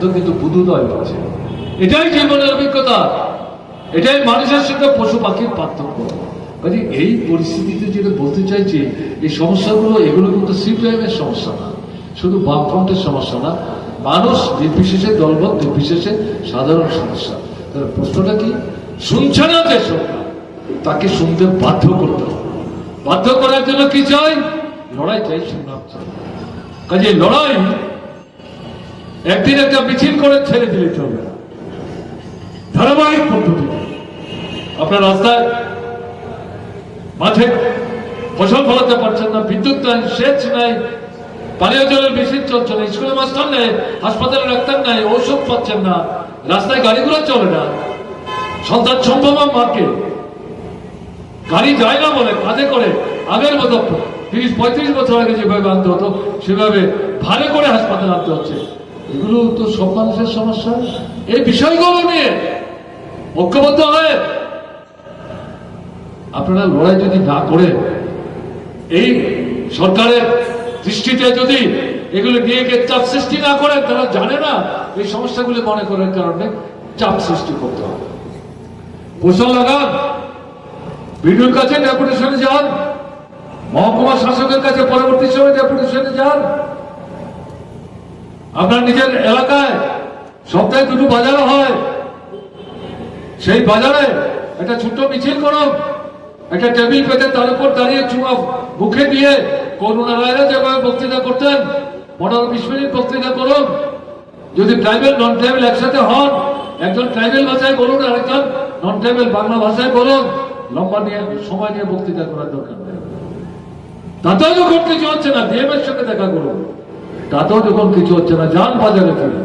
কিন্তু বুধুদয় এটাই জীবনের অভিজ্ঞতা। এটাই মানুষের সঙ্গে পশু পাখির পার্থক্য। কাজে এই পরিস্থিতিতে যেটা বলতে চাইছি এই সমস্যাগুলো, এগুলো কিন্তু সিপিআইএমের সমস্যা না। শুধু বামফ্রন্টের সমস্যা না, মানুষ নির্বিশেষে, দলবল নির্বিশেষে সাধারণ সমস্যা। তাহলে প্রশ্নটা কি? শুনছে না যে তাকে শুনতে বাধ্য করতে হবে। বাধ্য করার জন্য কি চাই? লড়াই চাই শুনলাম কাজে লড়াই একদিন একটা মিছিল করে ছেড়ে দিলে চলবে না। ধারাবাহিক পদ্ধতি। আপনার রাস্তায় মাঠে ফসল ফলাতে পারছেন না, বিদ্যুৎ নাই, সেচ নাই, পানীয় জলের মেশিন চলছে না, স্কুলে মাস্টার নেই, হাসপাতালে ডাক্তার নাই, ঔষধ পাচ্ছেন না, রাস্তায় গাড়িগুলো চলে না। সন্তান সম্ভব মাকে। গাড়ি যায় না বলে, কাঁধে করে, আগের মতো, তিরিশ পঁয়ত্রিশ বছর আগে যেভাবে আনতে হতো, সেভাবে ভালো করে হাসপাতালে আনতে হচ্ছে। এগুলো তো সব মানুষের সমস্যা। এই বিষয়গুলো নিয়ে ঐক্যবদ্ধ হয়ে আপনারা লড়াই যদি না করে, এই সরকারের দৃষ্টিতে যদি এগুলো নিয়ে চাপ সৃষ্টি না করেন তারা জানে না এই সমস্যাগুলি মনে করার কারণে চাপ সৃষ্টি করতে হবে। পোষণ লাগান বিডিওর কাছে ডেপুটেশনে যান, মহকুমা শাসকের কাছে পরবর্তী সময় ডেপুটেশনে যান। আপনার নিজের এলাকায় সপ্তাহে দুটো বাজার হয়। সেই বাজারে একটা ছোট্ট মিছিল করুন একটা টেবিল পেতে তার উপর দাঁড়িয়ে চুয়া মুখে দিয়ে করুণা রায়রা যেভাবে বক্তৃতা করতেন, পনেরো বিশ মিনিট বক্তৃতা করুন। যদি ট্রাইবেল নন ট্রাইবেল একসাথে হন, একজন ট্রাইবেল ভাষায় বলুন আর একজন নন ট্রাইবেল বাংলা ভাষায় বলুন, লম্বা নিয়ে, সময় নিয়ে বক্তৃতা করার দরকার নেই। তাতেও যখন কিছু হচ্ছে না ডিএমের সঙ্গে দেখা করুন। তাতেও যখন কিছু হচ্ছে না, যান বাজারে ফিরে।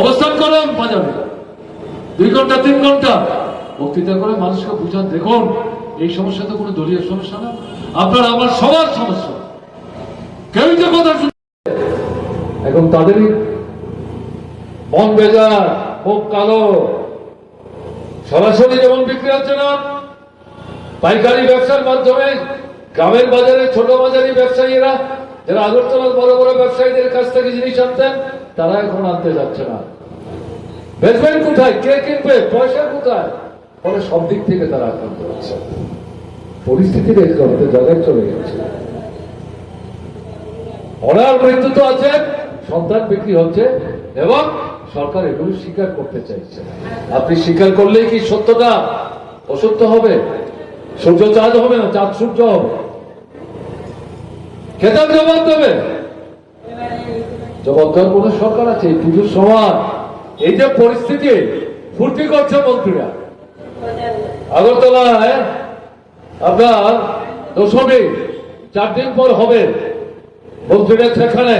অবস্থান করুন বাজারে। দুই ঘণ্টা, তিন ঘণ্টা। বক্তৃতা করে মানুষকে বুঝান, দেখুন, এই সমস্যা তো কোনো দলীয় সমস্যা না। আপনার আমার সবার সমস্যা। কেউই তো কথা শুনছে এখন তাদেরই মন বেজার, মুখ কালো। সরাসরি যেমন বিক্রি হচ্ছে না, পাইকারি ব্যবসার মাধ্যমে গ্রামের বাজারে, ছোট বাজারি ব্যবসায়ীরা যারা আগরতলার বড় বড় ব্যবসায়ীদের কাছ থেকে জিনিস আনতেন, তারা এখন আনতে যাচ্ছে না। বেচবেন কোথায়? কে কিনবে? পয়সা কোথায়? ফলে সব দিক থেকে তারা আক্রান্ত হচ্ছে। পরিস্থিতির জায়গায় চলে গেছে। অনার মৃত্যু তো আছে, সন্তান বিক্রি হচ্ছে, এবং সরকার এগুলো স্বীকার করতে চাইছে। আপনি স্বীকার করলেই কি সত্যটা? অসত্য হবে? সূর্য চাঁদ হবে না? চাঁদ সূর্য হবে। খেতাব জবাব দেবে। জবাব দেওয়ার কোনো সরকার আছে? পুজোর সময় এই যে পরিস্থিতি, ফুর্তি করছে মন্ত্রীরা। আগরতলায় আপনার দশমী চার দিন পর হবে মন্ত্রীরা সেখানে।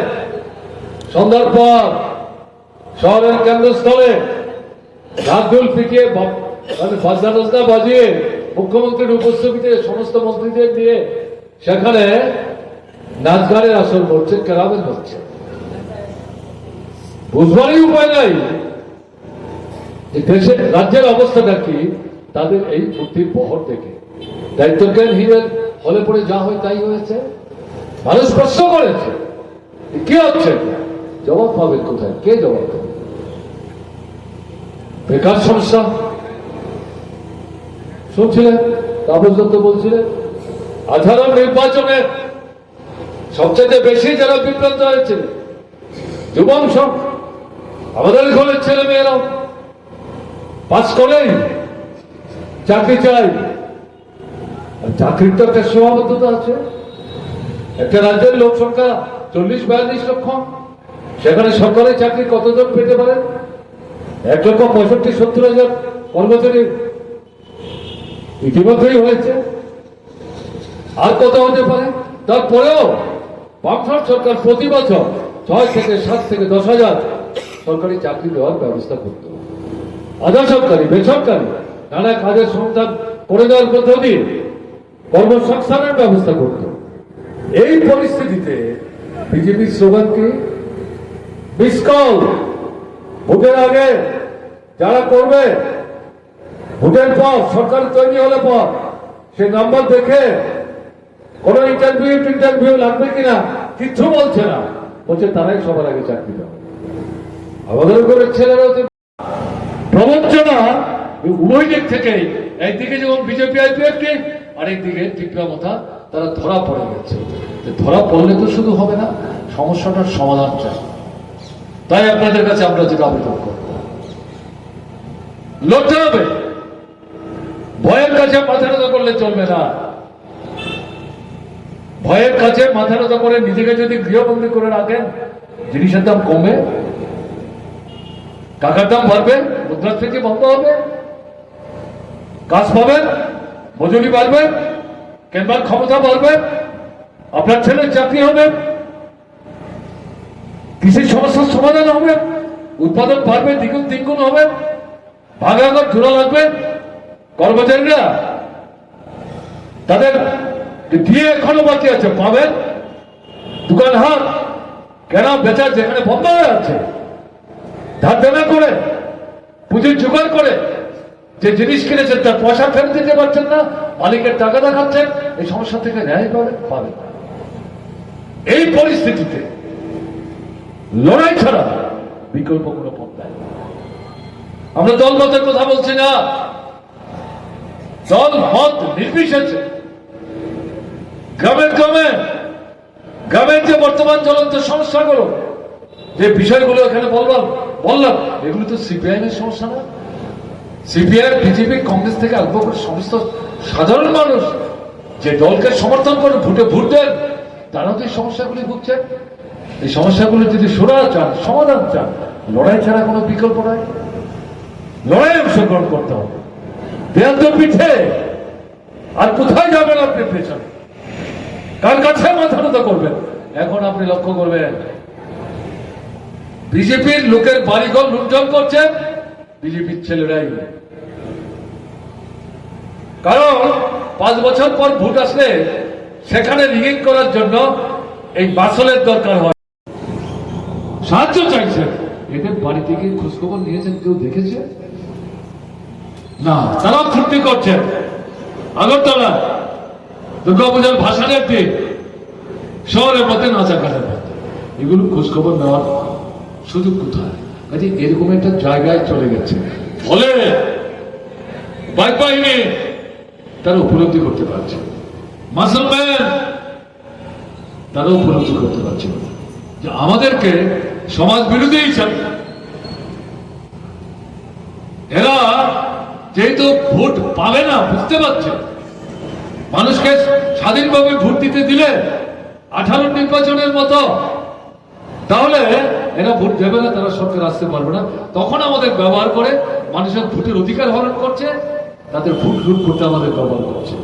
সন্ধ্যার পর শহরের কেন্দ্রস্থলে ঢাকঢোল পিটিয়ে মানে বাজনা টাজনা বাজিয়ে মুখ্যমন্ত্রীর উপস্থিতিতে সমস্ত মন্ত্রীদের দিয়ে সেখানে নাচ গানের আসর করছে কেরামের হচ্ছে বুঝবারই উপায় নাই যে দেশের, রাজ্যের অবস্থাটা কি, তাদের এই বুদ্ধির বহর থেকে দায়িত্বজ্ঞানহীনের হলে পড়ে যা হয় তাই হয়েছে। মানুষ প্রশ্ন করেছে কি হচ্ছে? জবাব পাবেন কোথায়? কে জবাব দেবে বেকার সমস্যা শুনছিলেন? তাপস দত্ত বলছিলেন, আঠারো নির্বাচনে সবচেয়ে বেশি যারা বিভ্রান্ত হয়েছিল যুবাংশ, আমাদের ঘরের ছেলে মেয়েরাও পাস করেই চাকরি চাই। চাকরির তো একটা সীমাবদ্ধতা আছে। একটা রাজ্যের লোক সংখ্যা চল্লিশ, বিয়াল্লিশ লক্ষ। সেখানে সরকারি চাকরি কতজন পেতে পারে? এক লক্ষ পঁয়ষট্টি, সত্তর হাজার কর্মচারী ইতিমধ্যেই হয়েছে। আর কত হতে পারে? তারপরেও বামফ্রন্ট সরকার প্রতি বছর ছয় থেকে সাত থেকে দশ হাজার সরকারি চাকরি দেওয়ার ব্যবস্থা করত। আধা সরকারি বেসরকারি নানা কাজের সন্ধান করে দেওয়ার পদ্ধতি কর্মসংস্থানের ব্যবস্থা করত। এই পরিস্থিতিতে বিজেপির স্লোগান কি? ভোটের আগে যারা করবে, ভোটের পর সরকার তৈরি হলে পর সে নাম্বার দেখে কোন ইন্টারভিউ ইন্টারভিউ লাগবে কিনা কিচ্ছু বলছে না। বলছে, তারাই সবার আগে চাকরি দেবে আমাদের ঘরের ছেলেরা প্রবঞ্চনা উভয় দিক থেকে। একদিকে যেমন বিজেপি আইপিএফটি আরেকদিকে টিকরা মাথা তারা ধরা পড়ে গেছে। ধরা পড়লে তো শুধু হবে না, সমস্যাটার সমাধান চাই। তাই আপনাদের কাছে আমরা যেটা আবেদন করব। লড়তে হবে। ভয়ের কাছে মাথা করলে চলবে না। ভয়ের কাছে মাথা নত করে নিজেকে যদি গৃহবন্দী করে রাখেন, জিনিসের দাম কমবে, টাকার দাম বাড়বে, মুদ্রাস্ফীতি বন্ধ হবে, কাজ পাবেন, মজুরি বাড়বে, কেনবার ক্ষমতা বাড়বে, আপনার ছেলের চাকরি হবে, কৃষির সমস্যার সমাধান হবে, উৎপাদন বাড়বে, দ্বিগুণ তিনগুণ হবে ভাগাগর জোড়া লাগবে, কর্মচারীরা তাদের দিয়ে এখনও বাকি আছে, পাবেন? দোকান হাট, কেনা বেচা যেখানে বন্ধ হয়ে আছে। ধার দেনা করে, পুঁজির জোগাড় করে, যে জিনিস কিনেছেন তার পয়সা ফেরত দিতে পারছেন না, মালিকের টাকা দেখাচ্ছেন, এই সমস্যা থেকে ন্যায় পাবে, পাবেন। এই পরিস্থিতিতে লড়াই ছাড়া বিকল্প কোনো পথ নাই আমরা দল মতের কথা বলছি না। দল মত নির্বিশেষে গ্রামের গ্রামে গ্রামের যে বর্তমান জ্বলন্ত সমস্যাগুলো যে বিষয়গুলো এখানে বললাম বললাম, এগুলো তো সিপিআইএম এর সমস্যা না। সিপিআই বিজেপি কংগ্রেস থেকে আরম্ভ করে সমস্ত সাধারণ মানুষ যে দলকে সমর্থন করে, ভোটে ভোট দেন, তারাও তো এই সমস্যাগুলি ভুগছেন এই সমস্যাগুলো যদি সুরা চান, সমাধান চান, লড়াই ছাড়া কোনো বিকল্প নয় লড়াই অংশগ্রহণ করতে হবে। দেয়াল তো পিঠে, আর কোথায় যাবেন আপনি পেছনে? কার কাছে মাথা নত করবেন? এখন আপনি লক্ষ্য করবেন, বিজেপির লোকের বাড়িঘর লুণ্ঠন করছে বিজেপির ছেলেরাই। কারণ পাঁচ বছর পর ভোট আসলে সেখানে রিগিং করার জন্য এই বাসলের দরকার হয়। সাহায্য চাইছে। এদের বাড়ি থেকে খোঁজখবর নিয়েছেন, কেউ দেখেছে? না, তারাও ফুর্তি করছেন আগরতলা দুর্গাপূজার ভাষণের দিন শহরের মধ্যে নাচা গানের মধ্যে। এগুলো খোঁজখবর নেওয়ার সুযোগ কোথায়? কাজে এরকম একটা জায়গায় চলে গেছে। ফলে বাহিনী তারা উপলব্ধি করতে পারছে। মাসলম্যান তারা উপলব্ধি করতে পারছে। যে আমাদেরকে সমাজ বিরোধী হিসাবে এরা যেহেতু ভোট পাবে না, বুঝতে পারছে মানুষকে স্বাধীনভাবে ভোট দিতে দিলে আঠারো নির্বাচনের মতো। তাহলে এরা ভোট দেবে না, তারা সরকার আসতে পারবে না। তখন আমাদের ব্যবহার করে মানুষের ভোটের অধিকার হরণ করছে, তাদের ভোট লুট করতে আমাদের ব্যবহার করছে।